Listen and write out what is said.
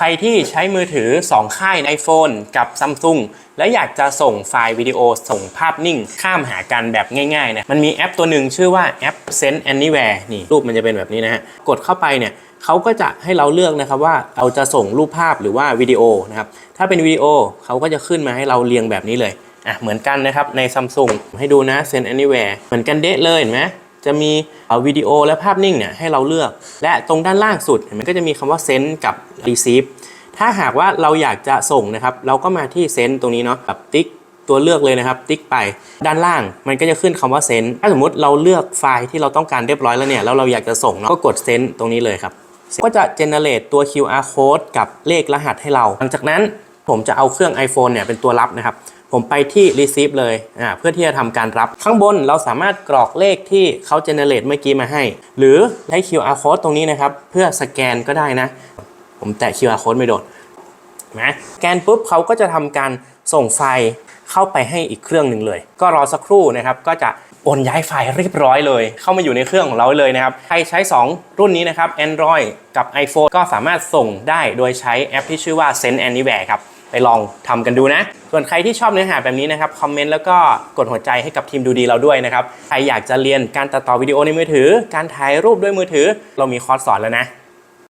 ใครที่ใช้มือถือ 2 ค่าย iPhone กับ Samsung และอยากจะส่งไฟล์วิดีโอส่งภาพนิ่ง ข้ามหากันแบบง่ายๆนะมันมีแอปตัวหนึ่งชื่อว่าแอป Send Anywhere นี่ รูปมันจะเป็นแบบนี้นะฮะ กดเข้าไปเนี่ยเขาก็จะให้เราเลือกนะครับว่าเราจะส่งรูปภาพหรือว่าวิดีโอนะครับ ถ้าเป็นวิดีโอเขาก็จะขึ้นมาให้เราเรียงแบบนี้เลยอะเหมือนกันนะครับใน Samsung ให้ดูนะ Send Anywhere เหมือนกันเดะเลยเห็นไหม จะมีวิดีโอและภาพนิ่งเนี่ยให้เราเลือก และตรงด้านล่างสุดมันก็จะมีคำว่า send กับ receive ถ้าหากว่าเราอยากจะส่งนะครับ เราก็มาที่ send ตรงนี้เนาะแบบติ๊กตัวเลือกเลยนะครับ ติ๊กไปด้านล่างมันก็จะขึ้นคำว่า send ถ้าสมมติเราเลือกไฟล์ที่เราต้องการเรียบร้อยแล้วเนี่ยแล้วเราอยากจะส่งเนาะก็กด send ตรงนี้เลยครับก็จะ generate ตัว QR code กับเลขรหัสให้เรา หลังจากนั้นผมจะเอาเครื่อง iPhone เนี่ยเป็นตัวรับนะครับ ผมไปที่ receive เลยอ่าเพื่อที่จะทำการรับข้างบนเราสามารถกรอกเลขที่เขา generate เมื่อกี้มาให้ หรือใช้ QR code ตรงนี้นะครับ เพื่อสแกนก็ได้นะ ผมแตะ QR code ไม่โดนนะสแกนปุ๊บเขาก็จะทำการส่งไฟล์เข้าไปให้อีกเครื่องหนึ่งเลย ก็รอสักครู่นะครับก็จะโอนย้ายไฟล์เรียบร้อยเลย เข้ามาอยู่ในเครื่องของเราเลยนะครับ ใครใช้ 2 รุ่นนี้นะครับ Android กับ iPhone ก็สามารถส่งได้โดยใช้แอปที่ชื่อว่า Send Anywhere ครับ ไปลองทำกันดูนะ ส่วนใครที่ชอบเนื้อหาแบบนี้นะครับคอมเมนต์แล้วก็กดหัวใจให้กับทีมดูดีเราด้วยนะครับ ใครอยากจะเรียนการตัดต่อวิดีโอในมือถือ การถ่ายรูปด้วยมือถือ เรามีคอร์สสอนแล้วนะ